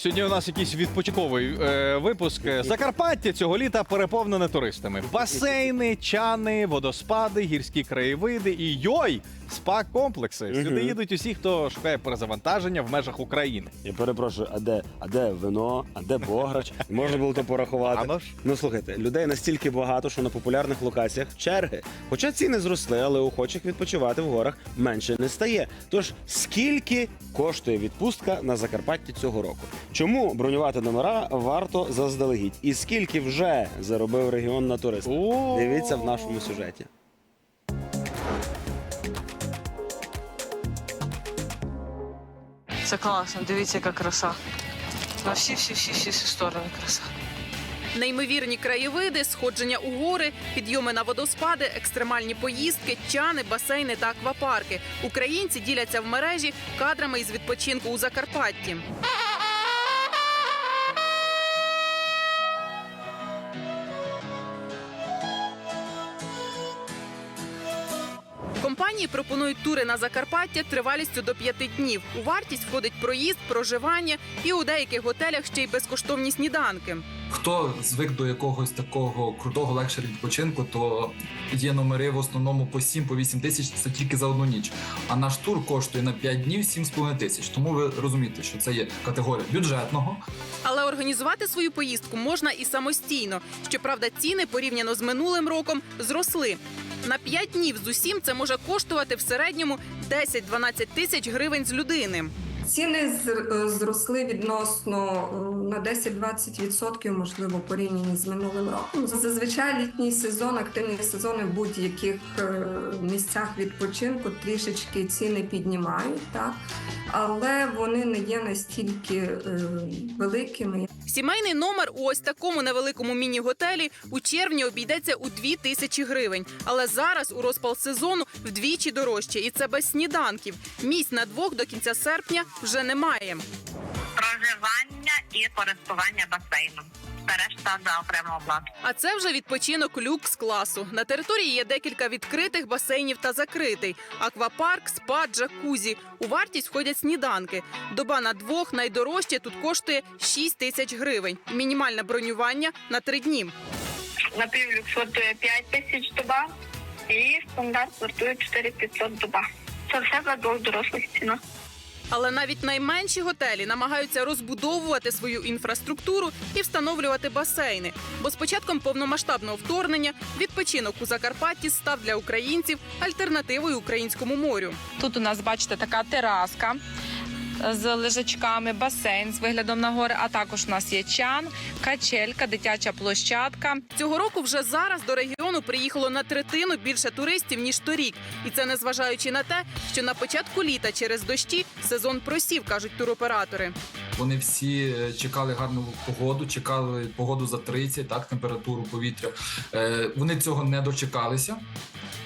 Сьогодні у нас якийсь відпочинковий е, випуск. Закарпаття цього літа переповнене туристами. Басейни, чани, водоспади, гірські краєвиди і йой, спа-комплекси. Сюди їдуть усі, хто шукає перезавантаження в межах України. Я перепрошую, а де, а де вино, а де бограч? Можна було то порахувати. Ано ж. Ну слухайте, людей настільки багато, що на популярних локаціях черги. Хоча ціни зросли, але охочих відпочивати в горах менше не стає. Тож скільки коштує відпустка на Закарпатті цього року? Чому бронювати номера варто заздалегідь? І скільки вже заробив регіон на туриста? О! Дивіться в нашому сюжеті. Це класно, дивіться, яка краса. На всі, всі, всі, всі, всі сторони краса. Неймовірні краєвиди, сходження у гори, підйоми на водоспади, екстремальні поїздки, чани, басейни та аквапарки. Українці діляться в мережі кадрами із відпочинку у Закарпатті. Компанії пропонують тури на Закарпаття тривалістю до п'яти днів. У вартість входить проїзд, проживання і у деяких готелях ще й безкоштовні сніданки. Хто звик до якогось такого крутого легшого відпочинку, то є номери в основному по 7 по 8 тисяч це тільки за одну ніч. А наш тур коштує на 5 днів 7,5 тисяч. Тому ви розумієте, що це є категорія бюджетного. Але організувати свою поїздку можна і самостійно. Щоправда, ціни порівняно з минулим роком зросли. На 5 днів з усім це може коштувати в середньому 10-12 тисяч гривень з людини. Ціни зр- зросли відносно е, на 10-20%, можливо, порівняні з минулим роком. Зазвичай літній сезон, активні сезони в будь-яких е, місцях відпочинку трішечки ціни піднімають, так але вони не є настільки е, великими. Сімейний номер у ось такому невеликому міні-готелі у червні обійдеться у 2 тисячі гривень. Але зараз у розпал сезону вдвічі дорожче, і це без сніданків. Місць на двох до кінця серпня вже немає. проживання і користування басейном. Та решта за окрему оплату. А це вже відпочинок люкс класу. На території є декілька відкритих басейнів та закритий. Аквапарк, спа, джакузі. У вартість входять сніданки. Доба на двох найдорожче тут коштує 6 тисяч гривень. Мінімальне бронювання на три дні. Напівлюкс вартує 5 тисяч доба і стандарт вартує 4500 доба. Це все за двох дорослих ціна. Але навіть найменші готелі намагаються розбудовувати свою інфраструктуру і встановлювати басейни. Бо з початком повномасштабного вторгнення відпочинок у Закарпатті став для українців альтернативою українському морю. Тут у нас, бачите, така тераска з лежачками, басейн з виглядом на гори, а також у нас є чан, качелька, дитяча площадка. Цього року вже зараз до регіону приїхало на третину більше туристів ніж торік, і це незважаючи на те, що на початку літа через дощі сезон просів, кажуть туроператори. Вони всі е, чекали гарну погоду, чекали погоду за 30, так, температуру повітря. Е, вони цього не дочекалися.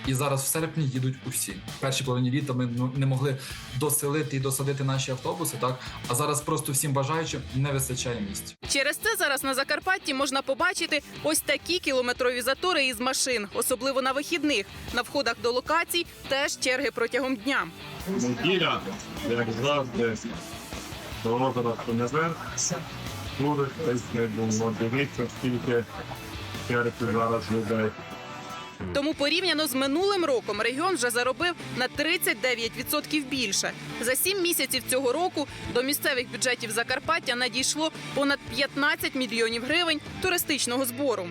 І зараз в серпні їдуть усі. В першій половині літа ми ну, не могли доселити і досадити наші автобуси, так а зараз просто всім бажаючим не вистачає місць. Через це зараз на Закарпатті можна побачити ось такі кілометрові затори із машин, особливо на вихідних. На входах до локацій теж черги протягом дня. Неділя, як завжди, до озера Конезер. Будуть десь не було. Дивіться, скільки людей. Тому порівняно з минулим роком регіон вже заробив на 39% більше. За сім місяців цього року до місцевих бюджетів Закарпаття надійшло понад 15 мільйонів гривень туристичного збору.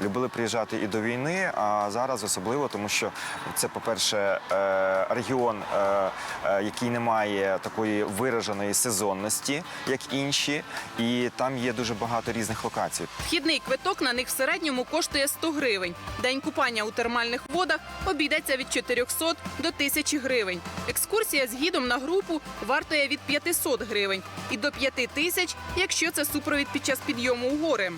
Любили приїжджати і до війни, а зараз особливо, тому що це, по-перше, е, регіон, е, е, який не має такої вираженої сезонності, як інші, і там є дуже багато різних локацій. Вхідний квиток на них в середньому коштує 100 гривень. День купання у термальних водах обійдеться від 400 до 1000 гривень. Екскурсія з гідом на групу вартує від 500 гривень і до 5 тисяч, якщо це супровід під час підйому у гори.